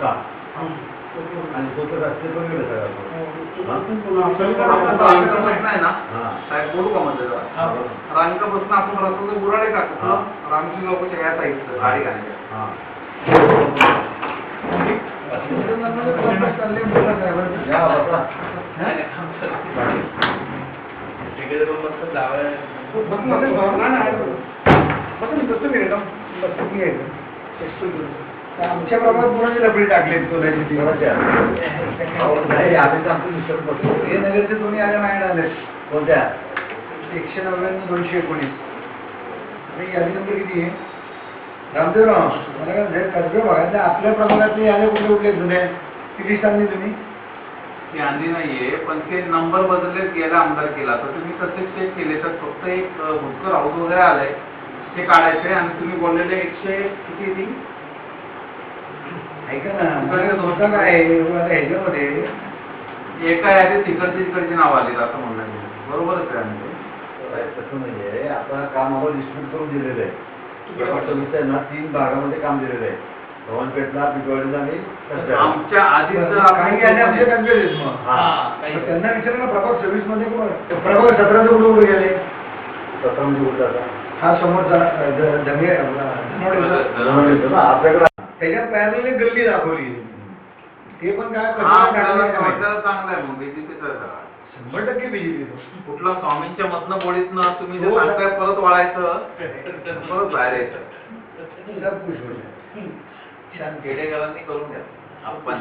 का आणि तो तर रस्ते पण हा साहेब बोलू का रांगेचा प्रश्न आपण रस्त्याचं बुराडे हा. टाकतो रामची लोक या साईडचं गाडी घालायच्या हा आमच्या प्रमाणात कोणाची लपडी टाकली नाही. आम्ही तर आमचं बसतो हे नगरचे दोन्ही आले आले कोणत्या? एकशे नव्याण्णव दोनशे एकोणीस. आणि यादी नंबर किती आहे? रामदेवराव. मला काय भागातल्या आपल्या प्रभागातले यादे कुठे कुठले जुने किती सांगली तुम्ही? ती आंधी नाहीये पण ते नंबर बदलले गेला आमदार केला. तर तुम्ही तसे चेक केले. तर फक्त एक अ, भुतकर हाऊस वगैरे आलंय. ते काढायचे आणि तुम्ही बोललेले एकशे किती ती? ऐका ना काय आहे आता ह्याच्यामध्ये. एका यादीत तिकडची तिकडची नाव आली असं म्हणणं आहे. बरोबरच आहे तसं आता काम आम्हाला डिस्ट्रीब्यूट करून दिलेलं आहे. ना तीन भागामध्ये काम दिलेलं आहे. आणि कसब्याला. आमच्या आधी हा. त्यांना विचारलं ना प्रभाग सव्वीसमध्ये कोण प्रभाग सतराचे कुठे कुठे गेले सतरा म्हणजे कुठं आता? हा समोरचा अ, ज- जंगे आपला. धनवडेचा. जवळ येतो ना, आपल्याकडे त्याच्यात पॅनलने गल्ली दाखवली. ते पण काय हा, चांगलं आहे मग बीजेपीचं. शंभर टक्के बीजेपी कुठला स्वामींच्या मधनं बोडीतनं तुम्ही जे हो. सांगताय परत वाळायचं परत बाहेर यायचं. सब खुश हो जाए. छान खेडेगावांनी करून घ्या आपण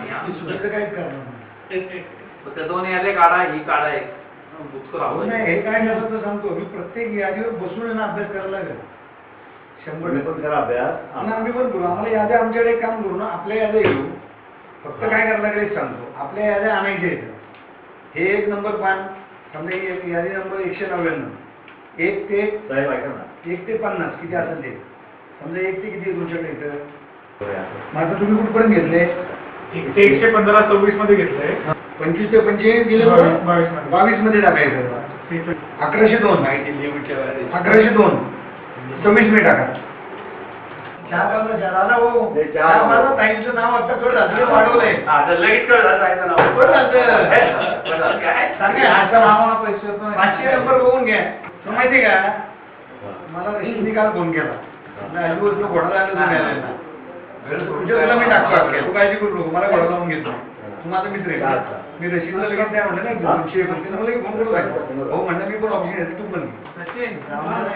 काहीच करणार नाही. तर ते दोन यादे काढा ही काढा एक. हो नाही, हे काय सांगतो? मी प्रत्येक यादीवर बसून अभ्यास करायला लागेल. शंभर पण करा अभ्यास आणि आम्ही पण करू आम्हाला याद्या आमच्याकडे एक काम करू ना. आपल्या याद्या घेऊ. फक्त काय करायला लागेल एक सांगतो. आपल्या याद्या आणायच्या इथं हे एक नंबर पान. समजा एक यादी नंबर एकशे नव्याण्णव. एक ते साहेब ऐका ना. एक ते पन्नास. किती असेल ते? समजा एक ते किती तुमच्याकडे इथं? आता. तुम्ही कुठपर्यंत घेतले ते एकशे पंधरा सव्वीसमध्ये घेतलंय पंचवीस ते पंचेचाळीस गेले बावीस- मध्ये. बावीसमध्ये. टाकायचं अकराशे दोन. अकराशे दोन. सव्वीस मी टाका झाला हो. ताईंचं नाव आता कळ झालं वाढवलंय. कळ झालं. सांगा, आता मामाला पैसे देतो. पाचशे नंबर बघून घ्या. तो माहिती का? मला रश्मीने काल. फोन केला तुला घोडा. तुझ्या तुला मी टाकतो. तू काळजी करू नको. मला घोडा लावून घेतो. माझा मित्र आहे. मी रशीदला लगेच नाही म्हणलं ना दोनशे एकोणतीस मला एक फोन करू काय हो म्हणलं मी पण ऑप्शन आहे तू पण घे. सचिन रामाला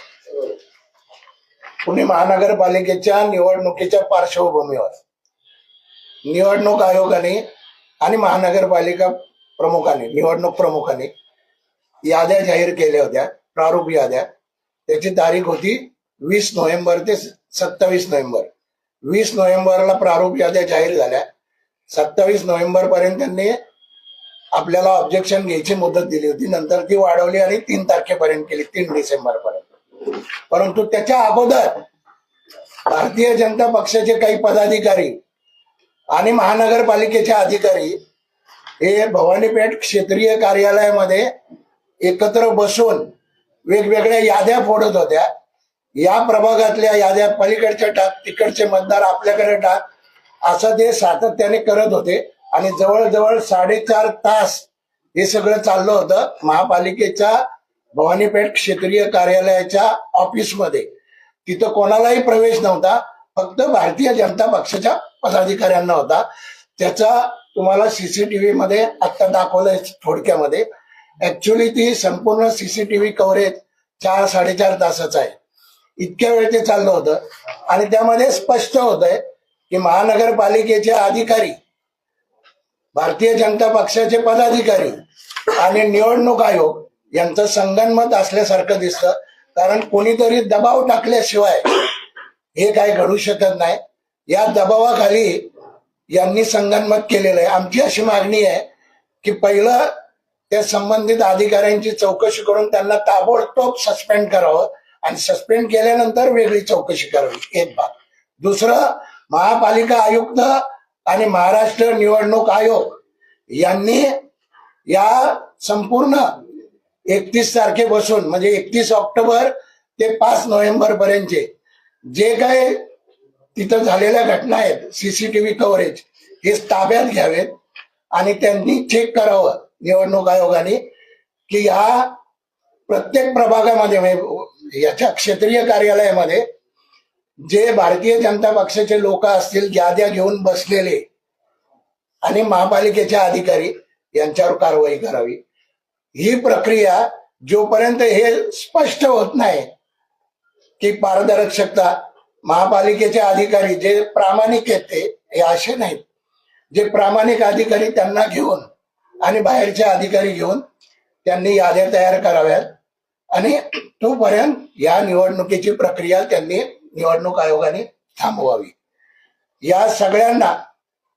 पुणे महानगरपालिकेच्या निवडणुकीच्या पार्श्वभूमीवर. निवडणूक आयोगाने आणि महानगरपालिका प्रमुखाने निवडणूक प्रमुखाने याद्या जाहीर केल्या होत्या प्रारूप याद्या. त्याची तारीख होती वीस नोव्हेंबर ते सत्तावीस नोव्हेंबर. वीस नोव्हेंबरला प्रारूप याद्या जाहीर झाल्या. सत्तावीस नोव्हेंबर पर्यंत त्यांनी आपल्याला ऑब्जेक्शन घ्यायची मुदत दिली होती. नंतर ती वाढवली आणि तीन तारखेपर्यंत केली तीन डिसेंबर पर्यंत. परंतु त्याच्या अगोदर भारतीय जनता पक्षाचे काही पदाधिकारी आणि महानगरपालिकेचे अधिकारी हे भवानीपेठ क्षेत्रीय कार्यालयामध्ये एकत्र बसून वेगवेगळ्या याद्या फोडत होत्या. या प्रभागातल्या याद्या पलीकडच्या टाक तिकडचे मतदार आपल्याकडे टाक असं ते सातत्याने करत होते. आणि जवळजवळ साडेचार तास हे सगळं चाललं होतं. महापालिकेच्या भवानीपेठ क्षेत्रीय कार्यालयाच्या ऑफिसमध्ये. तिथं कोणालाही प्रवेश नव्हता. फक्त भारतीय जनता पक्षाच्या पदाधिकाऱ्यांना होता. त्याचा तुम्हाला सीसीटीव्ही मध्ये आता दाखवलंय थोडक्यामध्ये. ऍक्च्युली ती संपूर्ण सीसीटीव्ही कव्हरेज चार साडेचार तासाचं आहे. इतक्या वेळ ते चाललं होतं. आणि त्यामध्ये स्पष्ट होत आहे की महानगरपालिकेचे अधिकारी भारतीय जनता पक्षाचे पदाधिकारी आणि निवडणूक आयोग यांचं संगणमत असल्यासारखं दिसतं. कारण कोणीतरी दबाव टाकल्याशिवाय हे काय घडू शकत नाही. या दबावाखाली यांनी संगणमत केलेलं आहे. आमची अशी मागणी आहे की पहिलं त्या संबंधित अधिकाऱ्यांची चौकशी करून त्यांना ताबडतोब सस्पेंड करावं आणि सस्पेंड केल्यानंतर वेगळी चौकशी करावी. एक बाब. दुसरं महापालिका आयुक्त आणि महाराष्ट्र निवडणूक आयोग यांनी या संपूर्ण एकतीस तारखेपासून म्हणजे एकतीस ऑक्टोबर ते पाच नोव्हेंबर पर्यंतचे. जे काही तिथं झालेल्या घटना आहेत सीसीटीव्ही कव्हरेज हे ताब्यात घ्यावेत आणि त्यांनी चेक करावं निवडणूक आयोगाने की ह्या प्रत्येक प्रभागामध्ये म्हणजे याच्या क्षेत्रीय कार्यालयामध्ये जे भारतीय जनता पक्षाचे लोक असतील याद्या घेऊन बसलेले आणि महापालिकेचे अधिकारी यांच्यावर कारवाई करावी. ही प्रक्रिया जोपर्यंत हे स्पष्ट होत नाही की पारदर्शकता महापालिकेचे अधिकारी जे प्रामाणिक आहेत ते हे असे नाहीत. जे प्रामाणिक अधिकारी त्यांना घेऊन आणि बाहेरचे अधिकारी घेऊन त्यांनी याद्या तयार कराव्यात आणि तोपर्यंत या निवडणुकीची प्रक्रिया त्यांनी निवडणूक आयोगाने थांबवावी. या सगळ्यांना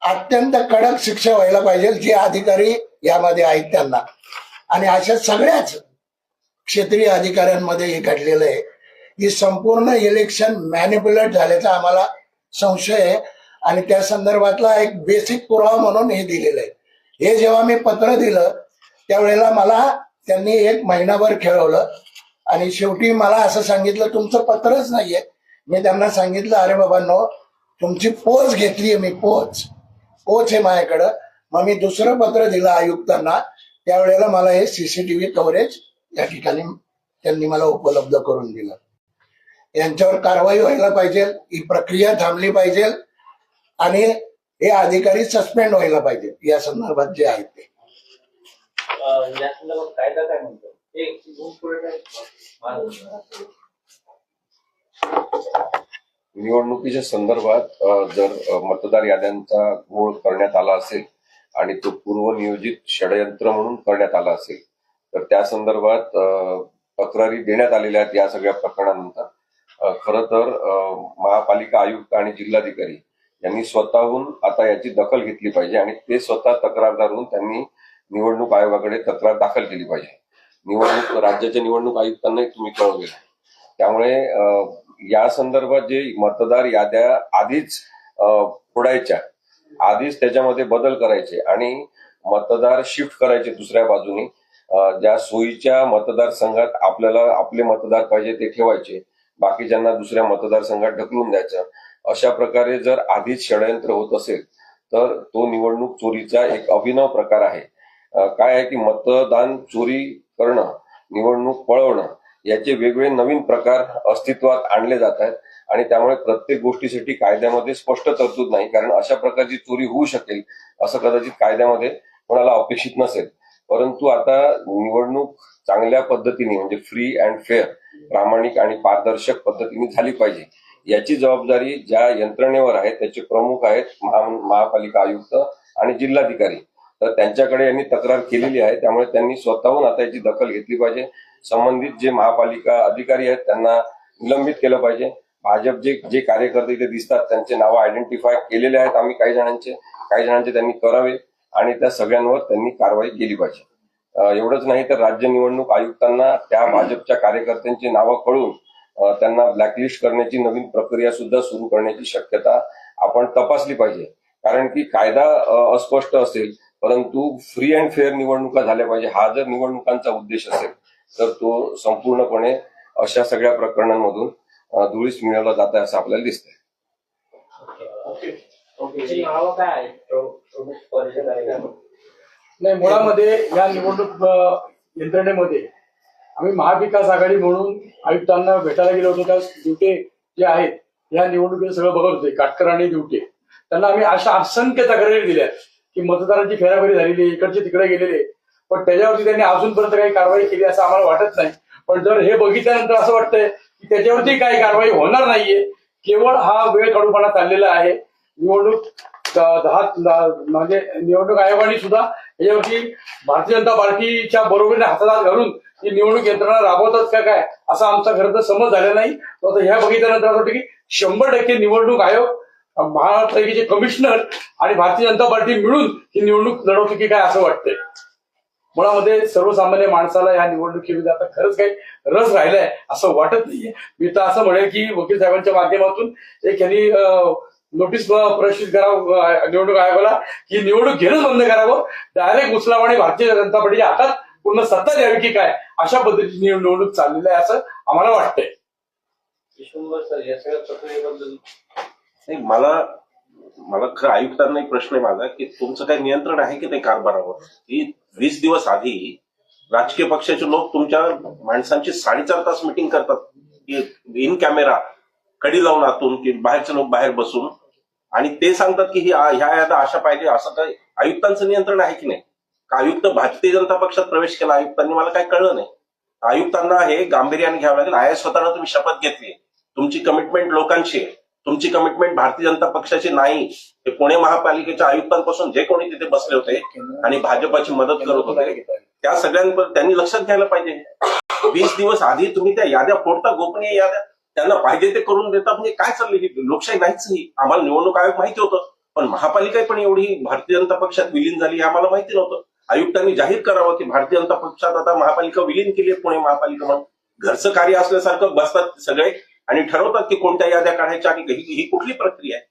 अत्यंत कडक शिक्षा व्हायला पाहिजे जे अधिकारी यामध्ये आहेत त्यांना. आणि अशा सगळ्याच क्षेत्रीय अधिकाऱ्यांमध्ये हे घडलेलं आहे. ही संपूर्ण इलेक्शन मॅनिप्युलेट झाल्याचा आम्हाला संशय आहे. आणि त्या संदर्भातला एक बेसिक पुरावा म्हणून हे दिलेलं आहे. हे जेव्हा मी पत्र दिलं त्यावेळेला मला त्यांनी एक महिनाभर खेळवलं. आणि शेवटी मला असं सांगितलं तुमचं पत्रच नाहीये. मी त्यांना सांगितलं अरे बाबांनो तुमची पोच घेतलीये मी पोच. पोच आहे माझ्याकडं. मग मी दुसरं पत्र दिलं आयुक्तांना. त्यावेळेला मला हे सीसीटीव्ही कव्हरेज या ठिकाणी त्यांनी मला उपलब्ध करून दिलं. यांच्यावर कारवाई व्हायला पाहिजे ही प्रक्रिया थांबली पाहिजे आणि हे अधिकारी सस्पेंड व्हायला पाहिजे या संदर्भात जे आहेत ते. निवडणुकीच्या संदर्भात जर मतदार याद्यांचा घोळ करण्यात आला असेल आणि तो पूर्वनियोजित षडयंत्र म्हणून करण्यात आला असेल तर त्या संदर्भात तक्रारी देण्यात आलेल्या आहेत या सगळ्या प्रकरणानंतर. खर खरं तर महापालिका आयुक्त आणि जिल्हाधिकारी यांनी स्वतःहून आता याची दखल घेतली पाहिजे आणि ते स्वतः तक्रारदार होऊन त्यांनी निवडणूक आयोगाकडे तक्रार दाखल केली पाहिजे. निवडणूक राज्याच्या निवडणूक आयुक्तांनाही तुम्ही कळवले आहे. त्यामुळे या संदर्भात जे मतदार याद्या आधीच अ, फोडायच्या आधीच त्याच्यामध्ये बदल करायचे आणि मतदार शिफ्ट करायचे दुसऱ्या बाजूने. ज्या सोयीच्या मतदारसंघात आपल्याला आपले मतदार पाहिजे ते ठेवायचे. बाकीच्यांना दुसऱ्या मतदारसंघात ढकलून द्यायचं. अशा प्रकारे जर आधीच षडयंत्र होत असेल तर तो निवडणूक चोरीचा एक अभिनव प्रकार आहे. काय आहे की मतदान चोरी करणं निवडणूक पळवणं याचे वेगवेगळे नवीन प्रकार अस्तित्वात आणले जात आहेत. आणि त्यामुळे प्रत्येक गोष्टीसाठी कायद्यामध्ये स्पष्ट तरतूद नाही कारण अशा प्रकारची चोरी होऊ शकेल असं कदाचित कायद्यामध्ये कोणाला अपेक्षित नसेल. परंतु आता निवडणूक चांगल्या पद्धतीने म्हणजे फ्री अँड फेअर प्रामाणिक आणि पारदर्शक पद्धतीने झाली पाहिजे. याची जबाबदारी ज्या यंत्रणेवर आहे त्याचे प्रमुख आहेत महा- महापालिका आयुक्त आणि जिल्हाधिकारी. तर त्यांच्याकडे यांनी तक्रार केलेली आहे त्यामुळे त्यांनी स्वतःहून आता याची दखल घेतली पाहिजे. संबंधित जे महापालिका अधिकारी आहेत त्यांना निलंबित केलं पाहिजे. भाजप जे जे कार्यकर्ते इथे दिसतात त्यांचे नावं आयडेंटिफाय केलेले आहेत. आम्ही काही जणांचे काही जणांचे त्यांनी करावे आणि त्या सगळ्यांवर त्यांनी कारवाई केली पाहिजे. एवढंच नाही तर राज्य निवडणूक आयुक्तांना त्या भाजपच्या कार्यकर्त्यांची नावं कळून त्यांना ब्लॅकलिस्ट करण्याची नवीन प्रक्रिया सुद्धा सुरू करण्याची शक्यता आपण तपासली पाहिजे. कारण की कायदा अस्पष्ट असेल परंतु फ्री अँड फेअर निवडणुका झाल्या पाहिजे. हा जर निवडणुकांचा उद्देश असेल तर तो संपूर्णपणे अशा सगळ्या प्रकरणांमधून धुळीस मिळवला जात आहे असं आपल्याला परिषद आहे नाही मुळामध्ये या निवडणूक यंत्रणेमध्ये आम्ही महाविकास आघाडी म्हणून आयुक्तांना भेटायला गेलो होतो. त्या ड्युटे जे आहेत या निवडणुकीचं सगळं बघत होते. काटकर आणि ड्युटे. त्यांना आम्ही अशा असंख्य तक्रारी दिल्या की मतदारांची फेराफेरी झालेली इकडचे तिकडे गेलेले पण त्याच्यावरती त्यांनी अजूनपर्यंत काही कारवाई केली असं आम्हाला वाटत नाही. पण जर हे बघितल्यानंतर असं वाटतंय त्याच्यावरती काही कारवाई होणार नाहीये. केवळ हा वेळ काढूपणा चाललेला आहे. निवडणूक दहा म्हणजे निवडणूक आयोगाने सुद्धा याच्यावरती भारतीय जनता पार्टीच्या बरोबरीने हातात घालून ही निवडणूक यंत्रणा राबवतात का काय असा आमचा खरं तर समज झाला नाही. आता ह्या बघितल्यानंतर असं वाटतं की शंभर टक्के निवडणूक आयोग महापालिकेचे कमिशनर आणि भारतीय जनता पार्टी मिळून ही निवडणूक लढवते की काय असं वाटतंय. मुळामध्ये सर्वसामान्य माणसाला या निवडणुकीमध्ये आता खरंच काही रस राहिलाय असं वाटत नाहीये. मी तर असं म्हणेल की वकील साहेबांच्या माध्यमातून एक यांनी नोटीस प्रसिद्ध करावं निवडणूक आयोगाला की निवडणूक घेणंच बंद करावं. डायरेक्ट उचलावं आणि भारतीय जनता पार्टीच्या हातात पूर्ण सत्ता द्यावी की काय? अशा पद्धतीची निवडणूक चाललेली आहे असं आम्हाला वाटतंय. विश्वंभर सर या सगळ्या प्रक्रियेबद्दल? नाही मला मला खरं आयुक्तांना एक प्रश्न आहे माझा की तुमचं काही नियंत्रण आहे की नाही कारभारावर? ही वीस दिवस आधी राजकीय पक्षाचे लोक तुमच्या माणसांची साडेचार तास मिटिंग करतात इन कॅमेरा कडी लावून आतून की बाहेरचे लोक बाहेर बसून. आणि ते सांगतात की ही ह्या यादा अशा पाहिजे असं काही आयुक्तांचं नियंत्रण आहे की नाही? का आयुक्त भारतीय जनता पक्षात प्रवेश केला? आयुक्तांनी मला काय कळलं नाही. आयुक्तांना हे गांभीर्याने घ्यावं लागेल. आय स्वतःला तुम्ही शपथ घेतली तुमची कमिटमेंट लोकांची आहे. तुमची कमिटमेंट भारतीय जनता पक्षाची नाही हे पुणे महापालिकेच्या आयुक्तांपासून जे कोणी तिथे बसले होते आणि भाजपाची मदत करत होते त्या सगळ्यांवर त्यांनी लक्षात घ्यायला पाहिजे. वीस दिवस आधी तुम्ही त्या याद्या फोडता गोपनीय याद्या त्यांना पाहिजे ते करून देता म्हणजे काय चालले ही? लोकशाही नाहीच ही आम्हाला निवडणूक आयोग माहिती होतं पण महापालिका पण एवढी भारतीय जनता पक्षात विलीन झाली हे आम्हाला माहिती नव्हतं. आयुक्तांनी जाहीर करावं की भारतीय जनता पक्षात आता महापालिका विलीन केली पुणे महापालिका म्हणून घरचं कार्य असल्यासारखं बसतात सगळे आणि ठरवतात की कोणत्या याद्या काढायच्या आणि ही ही कुठली प्रक्रिया आहे.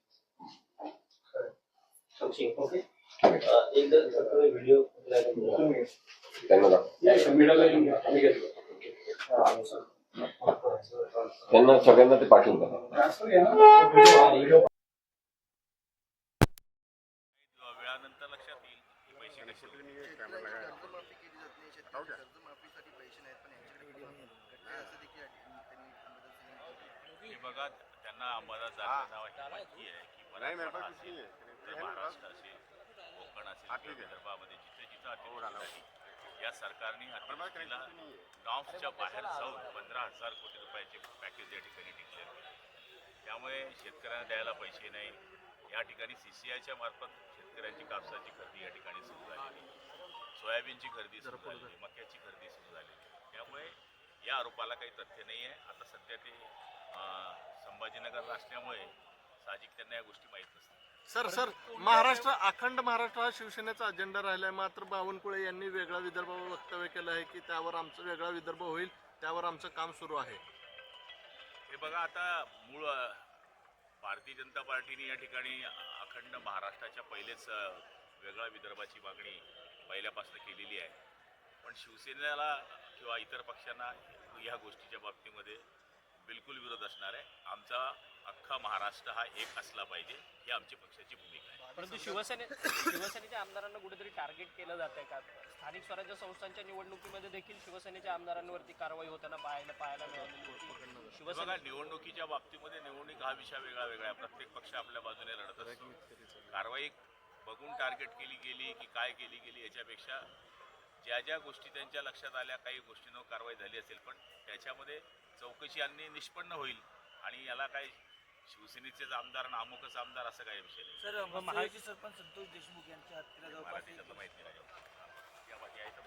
त्यांना सगळ्यांना ते पाठवून द्या. वेळानंतर लक्षात येईल की पैसे कसे हे बघा त्यांना अंबादास नावाची माहिती आहे की मराठवाडा असेल उत्तर महाराष्ट्र असेल कोकण असेल विदर्भामध्ये जिथे जिथं अतिवृष्टी झाली या सरकारने अतिवृष्टीला नॉर्मच्या बाहेर जाऊन पंधरा हजार कोटी रुपयाचे पॅकेज या ठिकाणी डिक्लेअर केले. त्यामुळे शेतकऱ्यांना द्यायला पैसे नाही. या ठिकाणी सीसीआयच्या मार्फत शेतकऱ्यांची कापसाची खरेदी या ठिकाणी सुरू झालेली सोयाबीनची खरेदी सुरू झालेली मक्याची खरेदी सुरू झालेली त्यामुळे या आरोपाला काही तथ्य नाही आहे आता सध्या ते संभाजीनगरला असल्यामुळे साहजिक त्यांना या गोष्टी माहीत नसतात. सर सर महाराष्ट्र अखंड महाराष्ट्र हा शिवसेनेचा अजेंडा राहिलाय. मात्र बावनकुळे यांनी वेगळा विदर्भावर वक्तव्य केलं आहे की त्यावर आमचं वेगळा विदर्भ होईल त्यावर आमचं काम सुरू आहे. हे बघा आता मूळ भारतीय जनता पार्टीने या ठिकाणी अखंड महाराष्ट्राच्या पहिलेच अ, वेगळ्या विदर्भाची मागणी पहिल्यापासून केलेली आहे. पण शिवसेनेला किंवा इतर पक्षांना ह्या गोष्टीच्या बाबतीमध्ये बिलकुल विरोध असणार आहे. आमचा अख्खा महाराष्ट्र हा एक असला पाहिजे ही आमची पक्षाची भूमिका आहे. परंतु शिवसेने शिवसेनेच्या आमदारांना कुठेतरी टार्गेट केलं जात आहे का? स्थानिक स्वराज्य संस्थांच्या निवडणुकीमध्ये देखील शिवसेनेच्या आमदारांवरती कारवाई होताना पाहायला पाहायला मिळालेली होती. बघा शिवसेना निवडणुकीच्या बाबतीमध्ये निवडणूक हा विषय वेगळा वेगळा आहे. प्रत्येक पक्ष आपल्या बाजूने लढत असतो. कारवाई बघून टार्गेट केली गेली की काय केली गेली याच्यापेक्षा ज्या ज्या गोष्टी त्यांच्या लक्षात आल्या काही गोष्टींवर कारवाई झाली असेल पण त्याच्यामध्ये चौकशी यांनी निष्पन्न होईल आणि याला काय शिवसेनेचेच आमदार ना अमुकच आमदार असं काय विषय नाही. सर महाराष्ट्र सरपंच संतोष देशमुख यांच्या हत्या माहिती नाही. या बाकी आहे तर